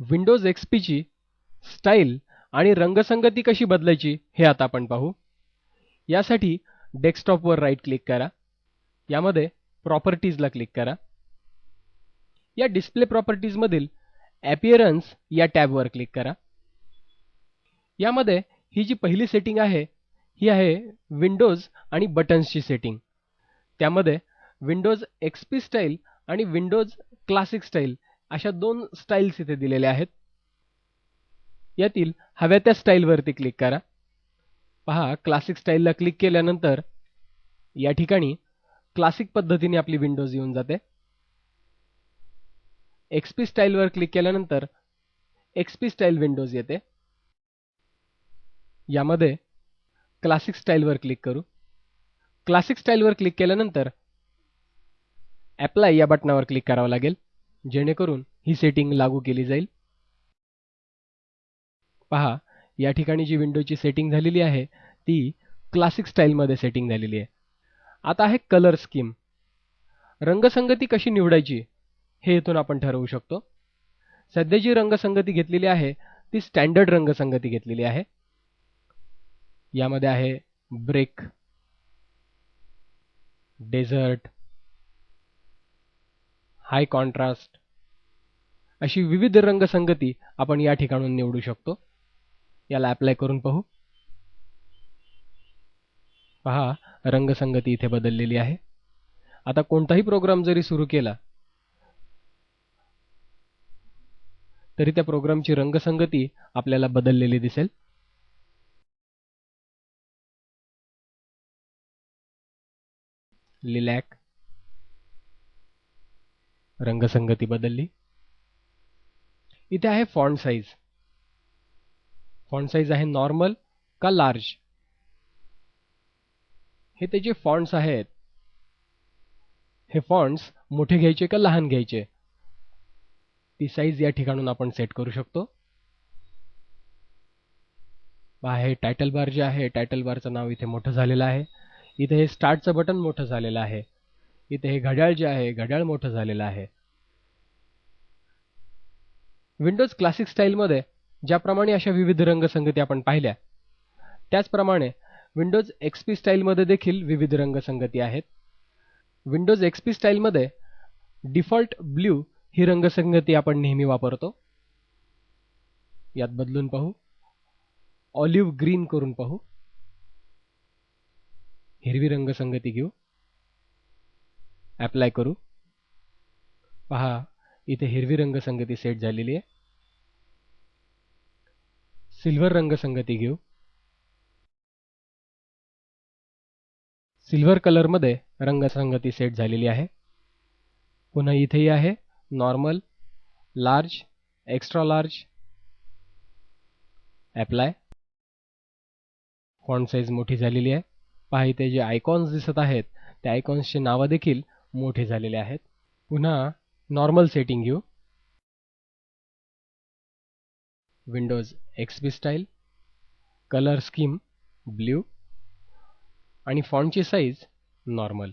Windows एक्सपीची style आणि रंगसंगती कशी बदलायची हे आता आपण पाहू. यासाठी डेस्कटॉपवर राईट क्लिक करा. यामध्ये प्रॉपर्टीजला क्लिक करा. या डिस्प्ले प्रॉपर्टीजमधील ॲपिअरन्स या टॅबवर क्लिक करा. यामध्ये ही जी पहिली सेटिंग आहे ही आहे विंडोज आणि बटन्सची सेटिंग त्यामध्ये विंडोज एक्सपी स्टाईल आणि विंडोज क्लासिक स्टाईल अशा दोन स्टाईल्स इथे दिलेल्या आहेत. यातील हव्या त्या स्टाईलवरती क्लिक करा. पहा क्लासिक स्टाईलला क्लिक केल्यानंतर या ठिकाणी क्लासिक पद्धतीने आपली विंडोज येऊन जाते. एक्सपी स्टाईलवर क्लिक केल्यानंतर एक्सपी स्टाईल विंडोज येते. यामध्ये क्लासिक स्टाईलवर क्लिक करू. क्लासिक स्टाईलवर क्लिक केल्यानंतर अप्लाय या बटनावर क्लिक करावं लागेल. जेणेकरून ही सेटिंग लागू केली जाईल. पहा या ठिकाणी जी विंडोची सेटिंग झालेली आहे ती क्लासिक स्टाईलमध्ये सेटिंग झालेली आहे. आता आहे कलर स्कीम रंगसंगती कशी निवडायची हे इथून आपण ठरवू शकतो. सध्या जी रंगसंगती घेतलेली आहे ती स्टँडर्ड रंगसंगती घेतलेली आहे. यामध्ये आहे ब्रेक डेझर्ट हाय कॉन्ट्रास्ट अशी विविध रंगसंगती आपण या ठिकाणून निवडू शकतो. याला अप्लाय करून पाहू. पहा रंगसंगती इथे बदललेली आहे. आता कोणताही प्रोग्राम जरी सुरू केला तरी त्या प्रोग्रामची रंगसंगती आपल्याला बदललेली दिसेल. लिलॅक. रंगसंगती बदलली. इथे आहे फॉन्ट साईज फॉन्ट साईज आहे नॉर्मल का लार्ज हे त्याचे फॉन्ट्स आहेत हे फॉन्ट्स मोठे घ्यायचे का लहान घ्यायचे? ती साईज या ठिकाणून आपण सेट करू शकतो. आहे टायटल बार जे आहे टायटल बारचं नाव इथे मोठं झालेलं आहे. इथे हे स्टार्टचं बटन मोठं झालेलं आहे. इथे हे घड्याळ जे आहे घड्याळ मोठं झालेलं आहे. विंडोज क्लासिक स्टाईलमध्ये ज्याप्रमाणे अशा विविध रंगसंगती आपण पाहिल्या त्याचप्रमाणे विंडोज एक्सपी स्टाईलमध्ये देखील विविध रंगसंगती आहेत. विंडोज एक्सपी स्टाईलमध्ये डिफॉल्ट ब्ल्यू ही रंगसंगती आपण नेहमी वापरतो. यात बदलून पाहू. ऑलिव्ह ग्रीन करून पाहू. हिरवी रंगसंगती घेऊ. अप्लाय करू. पहा इथे हिरवी रंगसंगती सेट झालेली आहे. सिल्वर रंगसंगती घेऊ. सिल्वर कलरमध्ये रंगसंगती सेट झालेली आहे. पुन्हा इथेही आहे. Normal large extra large apply font size मोठी झालेली आहे. पहा इथे जे आयकॉन्स दिसत आहेत त्या आयकॉन्सचे नावं देखील मोठे झालेले आहेत. पुन्हा नॉर्मल सेटिंग घेऊ. Windows XP style colour scheme blue आणि फॉन्टची साईज नॉर्मल.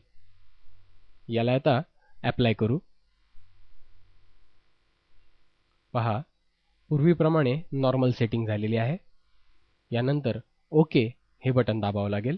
याला आता अप्लाय करू. पहा पूर्वीप्रमाणे नॉर्मल सेटिंग झालेली आहे. यानंतर ओके हे बटन दाबावं लागेल.